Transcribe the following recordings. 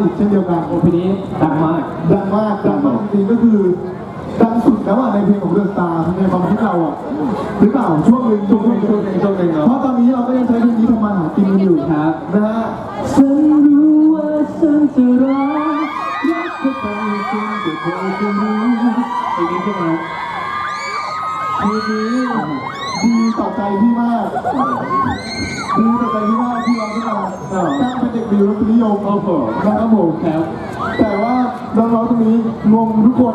อีกเช่นเดียวกันโอ้เพลงนี้ดังมากดังมากดังมากจริงๆก็คือดังสุดแล้วอะในเพลงของเดอะสตาร์ในความคิดเราอะหรือเปล่าช่วงหนึ่งช่วงหนึ่งช่วงหนึ่งช่วงหนึ่งเพราะตอนนี้เราก็ยังใช้เพลงนี้ทำมาหากินกันอยู่ครับนะฮะฉันรู้ว่าฉันจะรักรักเธอไปจนกว่าเธอจะรู้เพลงนี้ใช่ไหมเพลงนี้ดีต่อใจพี่มากดีต่อใจพี่มากที่ร้องขึ้นมาตั้งเป็นเด็ก มีรสนิยมโอ้โหนะครับผมครับแต่ว่าน้องๆตรงนี้งงทุกคน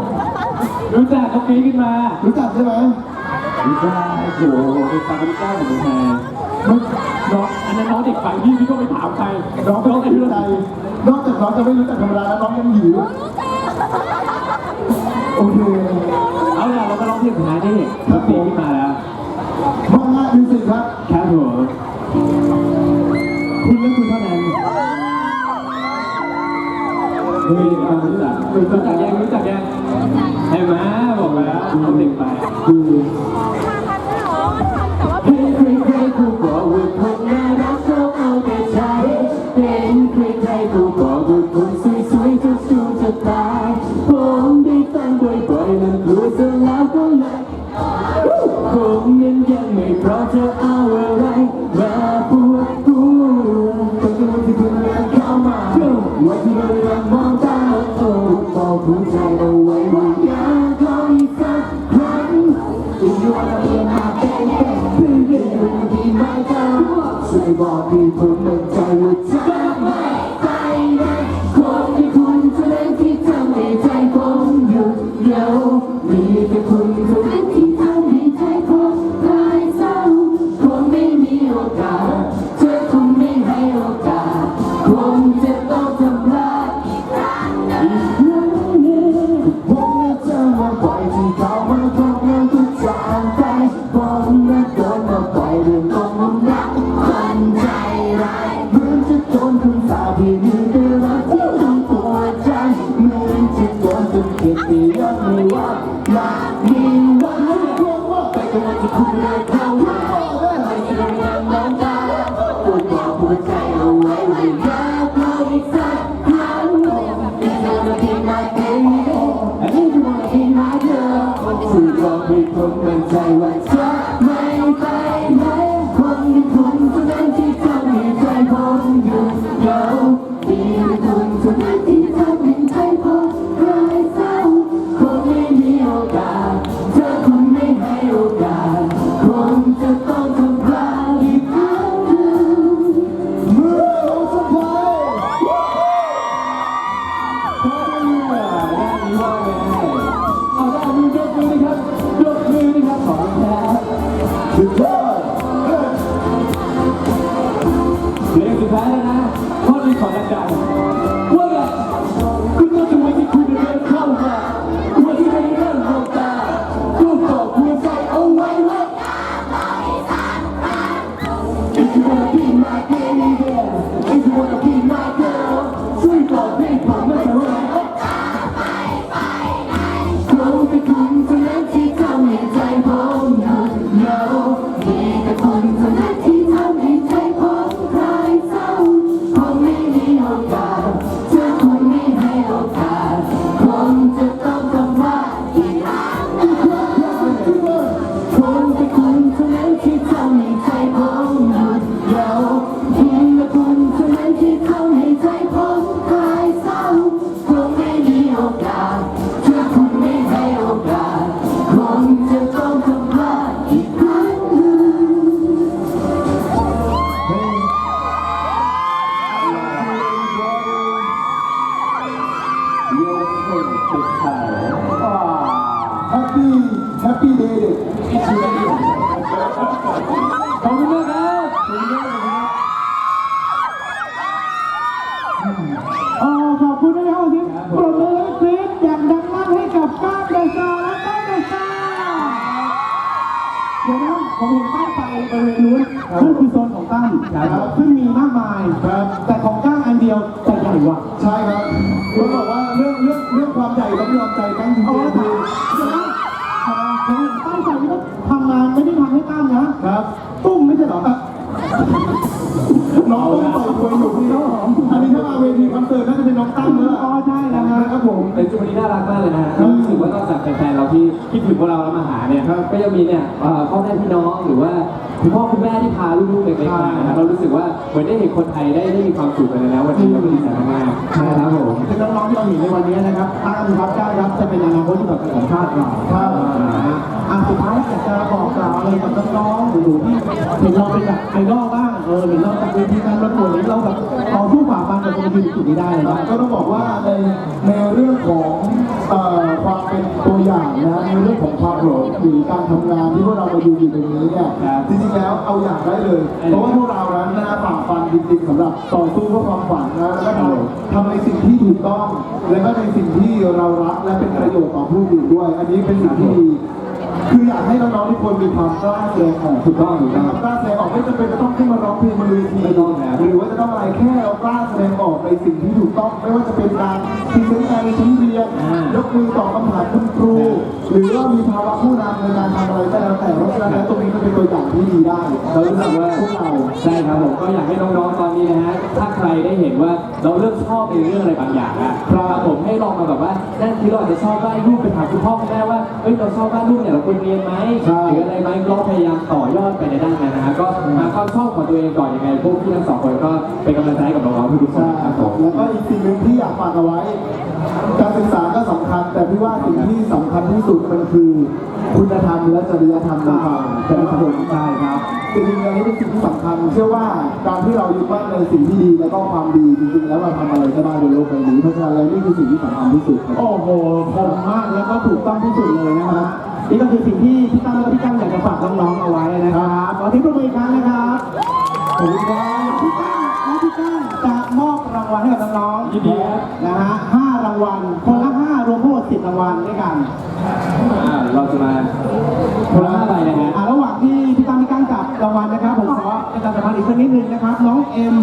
รู้จักเขาปีขึ้นมารู้จักใช่ไหมรู้จักโอ้โหเป็นฟังกันก้าวของเมืองไทยไม่น้องอันนั้นน้องเด็กฝั่งพี่พี่ก็ไปถามใครน้องเป็นอาอายุยุเท่าใจไหร่นอกจากน้องจะไม่รู้จักธรรมดาแล้วน้องยังหิวโอเคเอาล่ะเราก็ร้องเพลงสุดท้ายนี่ครับปีขึ้นมาแล้วมาฮะมิวสิกครับครับผม รู้จักยังรู้จักยังเห็นไหมบอกแล้วเอาเด็กไปคือใครใครใครกูบอก บอกพี่ผมมั่นใจว่าจะไม่ไปไหนคนที่คุณเท่านั้นที่ทำให้ใจผมหยุดเดียวมี จนเกลียดที่ยอดไม่ว่าอยากมีวันให้กลัวว่าไปกับวันที่คุณเดินเข้า โยนคนติดขาวว้าแฮปปี้แฮปปี้เดย์อิชิวะขอบคุณมากครับขอบคุณมากครับอ่อขอบคุณนะครับที่ปรบมือและกรี๊ดอย่างดังมากให้กับก้าวเดอะสตาร์และก้าวเดอะสตาร์เดี๋ยวนะผมเห็นป้ายไฟบริเวณนู้นนั่นคือโซนของตั้มครับซึ่งมีมากมายครับแต่ของก้าวอันเดียวแต่ใหญ่กว่าใช่ครับต้องบอก เป็นจุดที่น่ารักมากเลยนะฮะรู้สึกว่านอกจากแฟนๆเราที่คิดถึงพวกเราแล้วมาหาเนี่ยก็ยังมีเนี่ยเอ่อพ่อแม่พี่น้องหรือว่าคุณพ่อคุณแม่ที่พาลูกๆเล็กๆมานะครับเรารู้สึกว่าเหมือนได้เห็นคนไทยได้ได้มีความสุขกันเลยนะวันนี้เราก็ดีใจมากๆนะครับผมคือน้องๆที่เราเห็นในวันนี้นะครับตั้งครับก้าวครับจะเป็นอนาคตที่แบบของชาติเราครับอะ สุดท้ายอยากจะบอกกล่าวอะไรกับน้องๆหนูๆที่เห็นเราเป็นแบบไอดอลบ้าง เออเห็นเราจากเวทีการประกวดเห็นเราแบบต่อสู้ฝ่าฟันกับคนยืนจุดนี้ได้เลยนะก็ต้องบอกว่าในในเรื่องของเอ่อความเป็นตัวอย่างนะในเรื่องของความโหดหรือการทำงานที่พวกเรามาดูอยู่ตรงนี้เนี่ยจริงๆแล้วเอาอย่างได้เลย เพราะว่าพวกเรานั้นนะฝ่าฟันจริงๆสำหรับต่อสู้เพื่อความฝันนะแล้วก็ทำทำในสิ่งที่ถูกต้อง และก็ในสิ่งที่เรารักและเป็นประโยชน์ต่อผู้อื่นด้วย อันนี้เป็นสิ่งที่ดี คืออยากให้น้องๆทุกคนมีความกล้าแสดงออกถูกต้องนะครับกล้าแสดงออกไม่จำเป็นจะต้องขึ้นมาร้องเพลงบนเวทีไม่ต้องนะหรือว่าจะต้องอะไรแค่เรากล้าแสดงออกในสิ่งที่ถูกต้อง ไม่ว่าจะเป็นการพรีเซนต์งานในชั้นเรียนอ่ายกมือตอบคำถามคุณครู หรือว่ามีภาวะผู้นำในการทำอะไรก็แล้วแต่เพราะฉะนั้นแล้วตรงนี้ก็เป็นตัวอย่างที่ดีได้เรารู้สึกว่า พวกเรา ใช่ครับผมก็อยากให้น้องๆตอนนี้นะฮะถ้าใครได้เห็นว่าเราเริ่มชอบในเรื่องอะไรบางอย่างอะครับผมให้ลองมาแบบว่านั่นที่เราอาจจะชอบวาดรูปไปถามคุณพ่อคุณแม่ว่าเอ้ยเราชอบวาดรูปเนี่ยเราควรเรียนไหมใช่หรืออะไรไหมลองพยายามต่อยอดไปในด้านนั้นนะฮะก็หาความชอบของตัวเองก่อนยังไงพวกพี่ทั้งสองคนก็เป็นกำลังใจให้กับน้องๆทุกๆคนใช่นะครับผมแล้วก็อีกสิ่งหนึ่งที่อยากฝากเอาไว้ การศึกษาก็สำคัญ แต่พี่ว่าสิ่งที่สำคัญที่สุดมันคือ คุณธรรมและจริยธรรมในความแต่ละคนใช่ครับจริงๆอันนี้เป็นสิ่งที่สำคัญ เชื่อว่าการที่เรายึดมั่นในสิ่งที่ดีแล้วก็ความดีจริงๆแล้วเราทำอะไรก็ได้ในโลกใบนี้เพราะฉะนั้นแล้วนี่คือสิ่งที่สำคัญที่สุดครับ โอ้โหคมมากแล้วก็ถูกต้องที่สุดเลยนะครับ นี่ก็คือสิ่งที่พี่ตั้มและพี่ตั้มอยากจะฝากน้องๆเอาไว้นะครับขอที่ปรบมืออีกครั้งนะครับขอบคุณครับพี่ตั้มและพี่ตั้มจะมอบรางวัลให้กับน้องๆยินดีครับนะฮะห้ารางวัลคนละห้ารวมทั้งหมดสิบรางวัลด้วยกัน อ่าเราจะมาคนละห้าใบนะฮะ อ่าระหว่างที่พี่ตั้มพี่ตั้มจับรางวัลนะครับ ผมขอประชาสัมพันธ์อีกสักนิดนึงนะครับ น้องเอ็ม